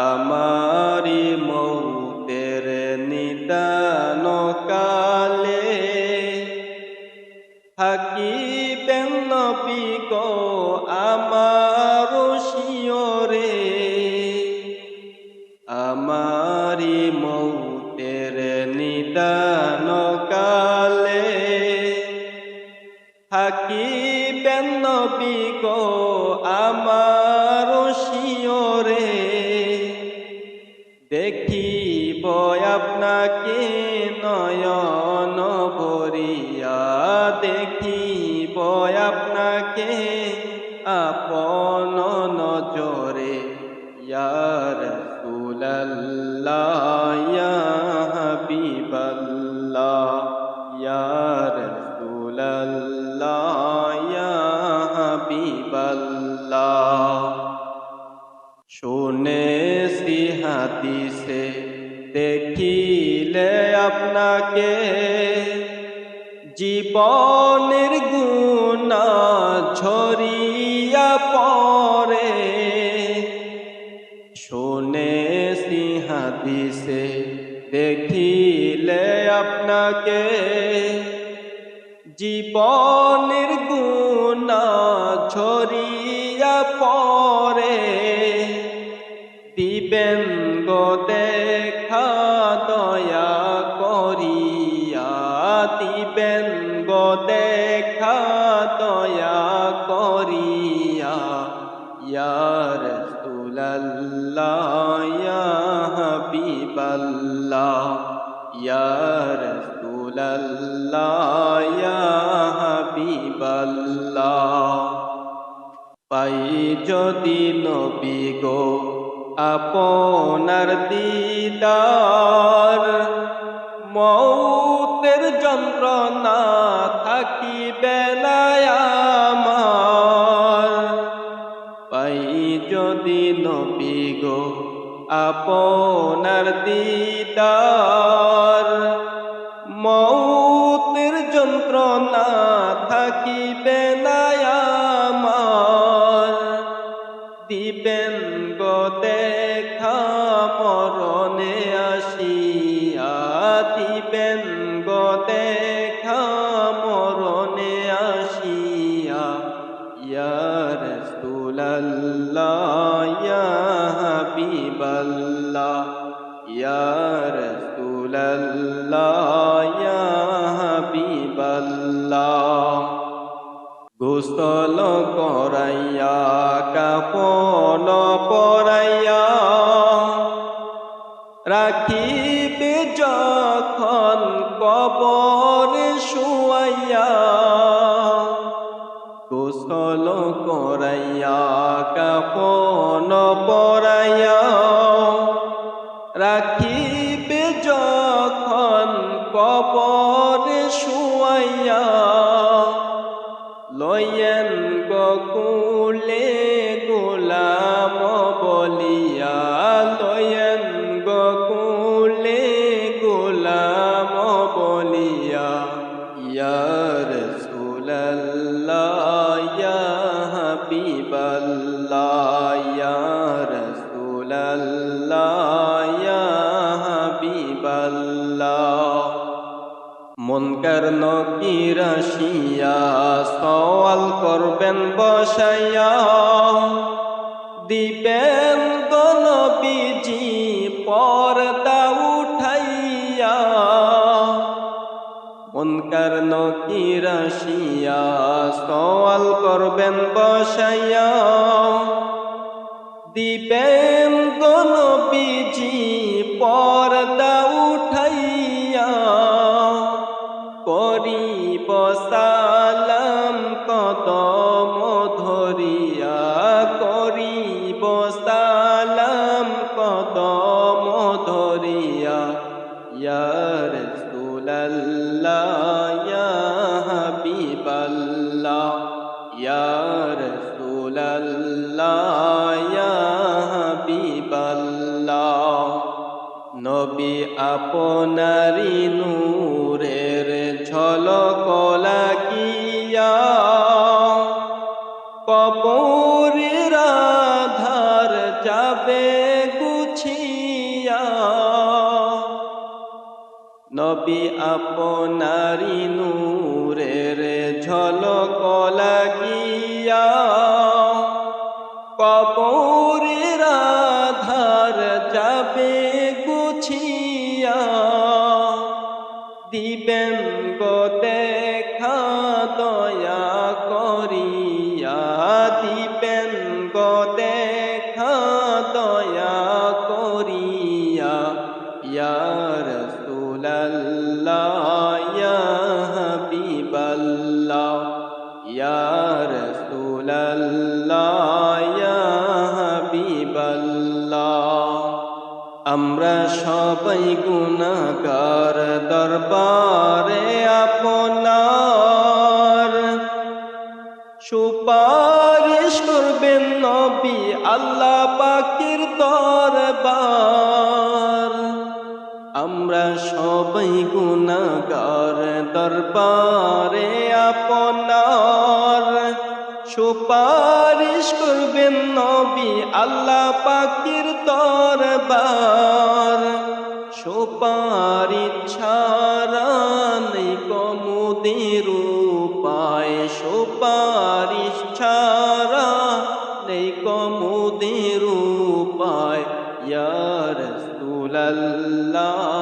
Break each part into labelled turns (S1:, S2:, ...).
S1: আমারি মৌতের নিদান কালে থাকিবেন নবী গো আমার শিয়রে আমারি দেখিব আপনাকে নয়ন ভরিয়া দেখিব আপনাকে আপন নজরে। ইয়ার সুল্লাহ হাদিসে দেখিলে আপনাকে জীবনের গুণা ঝরিয়া পরে শুনেছি হাদিসে দেখিলে আপনাকে জীবনের গুণা ঝরিয়া পরে দিবেন দেখা দয়া করিয়া দিবেন গো, দেখা দয়া করিয়া। ইয়ার সুল্লাহ ইয়া হাবিবাল্লাহ। ইয়ার সুল্লাহ ইয়া হাবিবাল্লাহ। পাই যদি নবী গো আপনার দিদার মৌতের যন্ত্রণা থাকিবে না আমার। পাই যদি নবী গো, আপনার দিদার মৌতের যন্ত্রণা থাকিবে না ইয়া হাবিবাল্লাহ। গোসল করাইয়া কাপন পরাইয়া রাখিবে যখন কবর শুয়াইয়া গোসল করাইয়া কাপন পরাইয়া রাখিবে যখন কবর শুয়াইয়া লয়েন গকুলে গোলাম বলিয়া লয়েন গকুলে গোলাম বলিয়া, ইয়ার মনকার নকিরাশিয়া সওয়াল করবেন বসাইয়া। দিবেন গনবিজি পর্দা উঠাইয়া। মনকার নকিরাশিয়া সওয়াল করবেন বসাইয়া। দিবেন গনবিজি পর্দা ইয়ার ইয়া হাবিবাল্লাহ ইয়ার সুল্লাহ ইয়া হাবিবাল্লাহ। নবী আপনারি নূরের ঝলক নবী আপনারি নূরের ঝলক লাগিয়া কবরের আধার যাবে গুছিয়া দিবেন গো দেখা দয়া করিয়া, দিবেন গো দেখা দয়া করিয়া ইয়া রাসূলাল্লাহ ইয়া হাবিবাল্লাহ। আমরা সবাই গুনাহগার দরবারে আপনার সুপারিশ করবেন নবী আল্লাহ পাকের দরবার। সবাই গুনাহগার দরবারে আপনার। সুপারিশ করবেন নবী আল্লাহ পাকের দরবার। সুপারিশ ছাড়া নেই কমুদের উপায়। সুপারিশ ছাড়া নেই কমুদের উপায়। ইয়া রাসূলাল্লাহ। ইয়া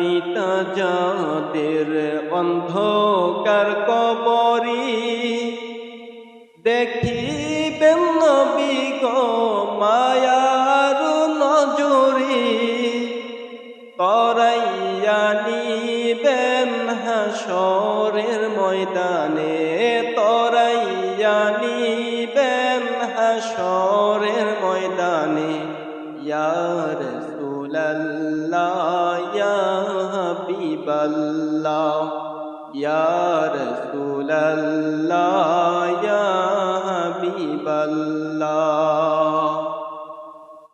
S1: পিতা যাদের অন্ধকার কবরে, দেখিবেন নবী গো মায়ার নজরে, তরাইয়া নিবেন হাসরের ময়দানে, তরাইয়া নিবেন হাসরের ময়দানে, ইয়া রাসূলাল্লাহ। ইয়া হাবিবাল্লাহ ইয়া ইয়া